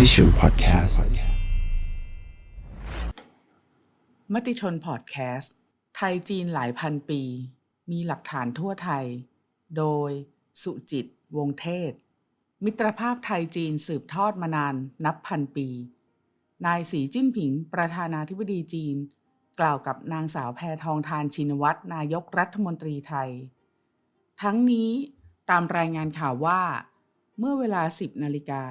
Meditation Podcast มติชนพอดแคสต์ไทยจีนหลายพันปี มีหลักฐานทั่วไทย โดยสุจิต วงเทศ มิตรภาพไทยจีนสืบทอดมานานนับพันปี นายสีจิ้นผิง ประธานาธิบดีจีน กล่าวกับนางสาวแพทองทานชินวัตรนายกรัฐมนตรีไทย ทั้งนี้ตามรายงานข่าวว่า เมื่อเวลา 10นาฬิกา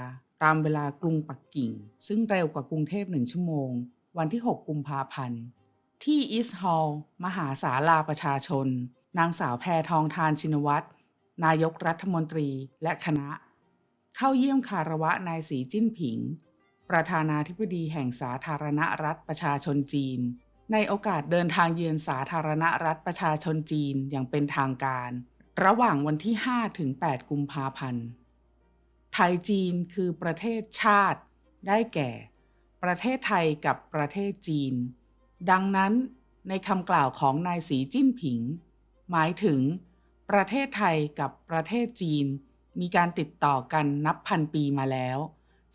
ตามเวลากรุงปักกิ่ง ซึ่งเร็วกว่ากรุงเทพหนึ่งชั่วโมง วันที่ 6 กุมภาพันธ์ ที่อีสต์ฮอลล์มหาศาลาประชาชน นางสาวแพทองทานชินวัตร นายกรัฐมนตรีและคณะ เข้าเยี่ยมคารวะนายสีจิ้นผิง ประธานาธิบดีแห่งสาธารณรัฐประชาชนจีน ในโอกาสเดินทางเยือนสาธารณรัฐประชาชนจีนอย่างเป็นทางการ ระหว่างวันที่ 5 ถึง 8 กุมภาพันธ์ ทยจีนคือประเทศชาติได้แก่ ประเทศไทยกับประเทศจีน ดังนั้นในคำกล่าวของนายสีจิ้นผิง หมายถึง ประเทศไทยกับประเทศจีน มีการติดต่อกันนับพันปีมาแล้ว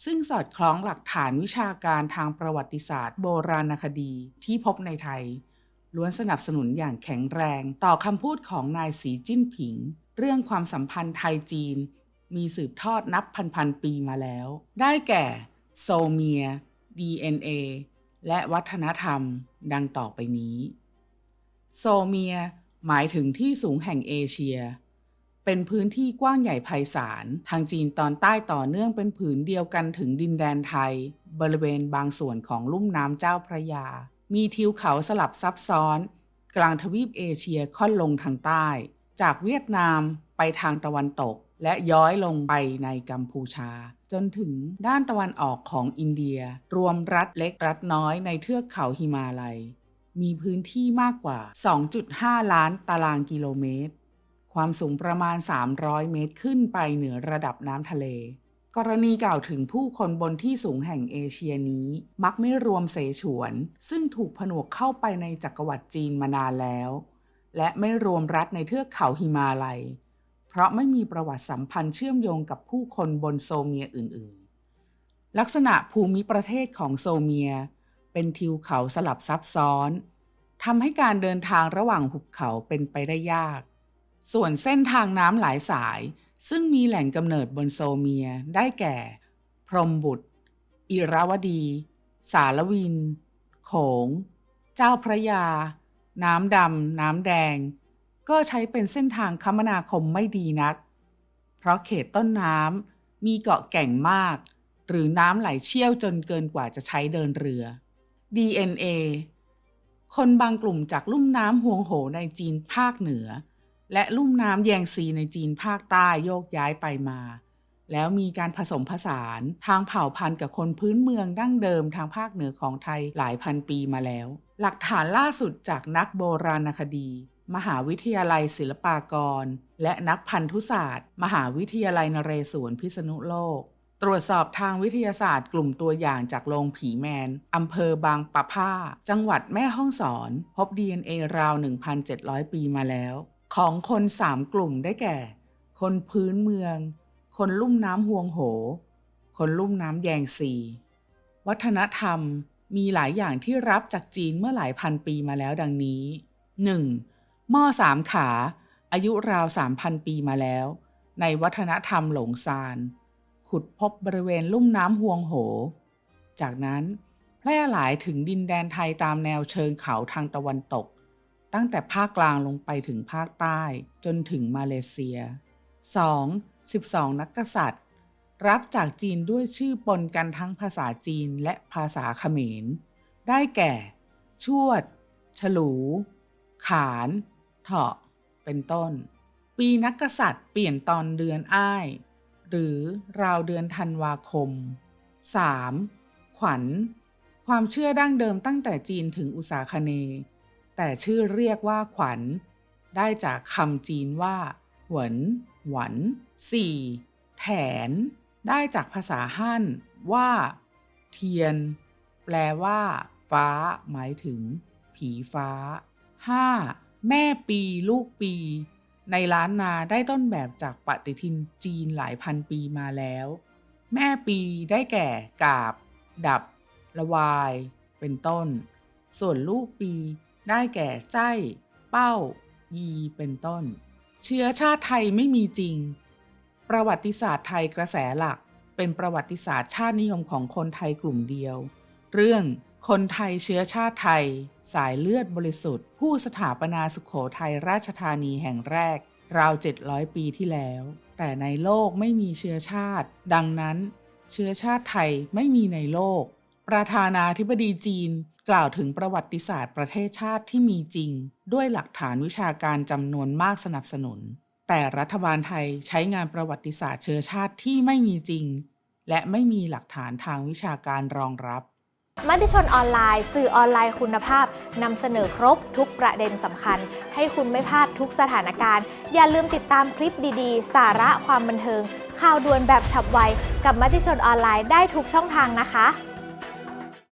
ซึ่งสอดคล้องหลักฐานวิชาการทางประวัติศาสตร์โบราณคดีที่พบในไทย ล้วนสนับสนุนอย่างแข็งแรงต่อคำพูดของนายสีจิ้นผิง เรื่องความสัมพันธ์ไทยจีน มีสืบทอดนับพันพันๆปีมาแล้ว ได้แก่ โซเมีย DNA และวัฒนธรรมดังต่อไปนี้ โซเมีย หมายถึงที่สูงแห่งเอเชีย เป็นพื้นที่กว้างใหญ่ไพศาล ทางจีนตอนใต้ต่อเนื่องเป็นผืนเดียวกันถึงดินแดนไทย บริเวณบางส่วนของลุ่มน้ำเจ้าพระยา มีทิวเขาสลับซับซ้อน กลางทวีปเอเชียค่อนลงทางใต้ จากเวียดนามไปทางตะวันตก และย้อยลงไปในกัมพูชา จนถึงด้านตะวันออกของอินเดีย รวมรัฐเล็กรัฐน้อยในเทือกเขาหิมาลัย มีพื้นที่มากกว่า 2.5 ล้านตารางกิโลเมตร ความสูงประมาณ 300 เมตรขึ้นไปเหนือระดับน้ำทะเลกรณีกล่าวถึงผู้คนบนที่สูงแห่งเอเชียนี้ มักไม่รวมเสฉวน ซึ่งถูกผนวกเข้าไปในจักรวรรดิจีนมานานแล้ว และไม่รวมรัฐในเทือกเขาหิมาลัย เพราะไม่มีประวัติสัมพันธ์เชื่อมโยงกับผู้คนบนโซเมียอื่นๆ ลักษณะภูมิประเทศของโซเมีย เป็นทิวเขาสลับซับซ้อนทำให้การเดินทางระหว่างหุบเขาเป็นไปได้ยาก ส่วนเส้นทางน้ำหลายสาย ซึ่งมีแหล่งกำเนิดบนโซเมียได้แก่ พรหมบุตร อิราวดี สารวิน โขง เจ้าพระยา น้ำดำ น้ำแดง ก็ใช้เป็นเส้นทางคมนาคมไม่ดีนัก เพราะเขตต้นน้ำมีเกาะแก่งมาก หรือน้ำไหลเชี่ยวจนเกินกว่าจะใช้เดินเรือ DNA คนบางกลุ่มจากลุ่มน้ำฮวงโหในจีนภาคเหนือ และลุ่มน้ำแยงซีในจีนภาคใต้โยกย้ายไปมา แล้วมีการผสมผสานทางเผ่าพันธุ์กับคนพื้นเมืองดั้งเดิมทางภาคเหนือของไทยหลายพันปีมาแล้ว หลักฐานล่าสุดจากนักโบราณคดี มหาวิทยาลัยศิลปากร และนักพันธุศาสตร์ มหาวิทยาลัยนเรศวรพิษณุโลก ตรวจสอบทางวิทยาศาสตร์กลุ่มตัวอย่างจากโรงผีแมน อำเภอบางปะผ้า จังหวัดแม่ฮ่องสอน พบ DNA ราว 1,700 ปีมาแล้ว ของคนสามกลุ่มได้แก่ คนพื้นเมือง คนลุ่มน้ำฮวงโห คนลุ่มน้ำแยงซี วัฒนธรรม มีหลายอย่างที่รับจากจีนเมื่อหลายพันปีมาแล้วดังนี้ 1. หม้อสามขา อายุราว 3,000 ปีมาแล้ว ในวัฒนธรรมหลงซาน ขุดพบบริเวณลุ่มน้ำฮวงโห จากนั้นแพร่หลายถึงดินแดนไทยตามแนวเชิงเขาทางตะวันตก ตั้งแต่ภาคกลางลงไปถึงภาคใต้จนถึงมาเลเซีย 2. 12 นักกษัตริย์ รับจากจีนด้วยชื่อปนกันทั้งภาษาจีนและภาษาเขมร ได้แก่ ชวด ฉลู ขาน เถาะ เป็นต้น ปีนักกษัตริย์เปลี่ยนตอนเดือนอ้าย หรือราวเดือนธันวาคม 3. ขวัญ ความเชื่อดั้งเดิมตั้งแต่จีนถึงอุษาคเน แต่ชื่อเรียกว่าขวัญ ได้จากคำจีนว่า หวน หวัน 4. แถน ได้จากภาษาฮั่นว่า เทียน แปลว่า ฟ้า หมายถึง ผีฟ้า 5. แม่ปีลูกปี ในล้านนาได้ต้นแบบจากปฏิทินจีนหลายพันปีมาแล้ว แม่ปีได้แก่กาบ ดับ ละวาย เป็นต้น ส่วนลูกปีได้แก่ใจ เป้า ยี เป็นต้น เชื้อชาติไทยไม่มีจริง ประวัติศาสตร์ไทยกระแสหลัก เป็นประวัติศาสตร์ชาตินิยมของคนไทยกลุ่มเดียว เรื่องคนไทยเชื้อชาติไทย สายเลือดบริสุทธิ์ ผู้สถาปนาสุขโขทัยราชธานีแห่งแรก ราว 700 ปีที่แล้ว แต่ในโลกไม่มีเชื้อชาติ ดังนั้น เชื้อชาติไทยไม่มีในโลก ประธานาธิบดีจีนกล่าวถึงประวัติศาสตร์ประเทศชาติที่มีจริง ด้วยหลักฐานวิชาการจำนวนมากสนับสนุน แต่รัฐบาลไทยใช้งานประวัติศาสตร์เชื้อชาติที่ไม่มีจริง และไม่มีหลักฐานทางวิชาการรองรับ มติชนออนไลน์ สื่อออนไลน์คุณภาพนำเสนอครบทุกประเด็นสำคัญ ให้คุณไม่พลาดทุกสถานการณ์ อย่าลืมติดตามคลิปดีๆ สาระความบันเทิง ข่าวด่วนแบบฉับไว กับมติชนออนไลน์ได้ทุกช่องทางนะคะ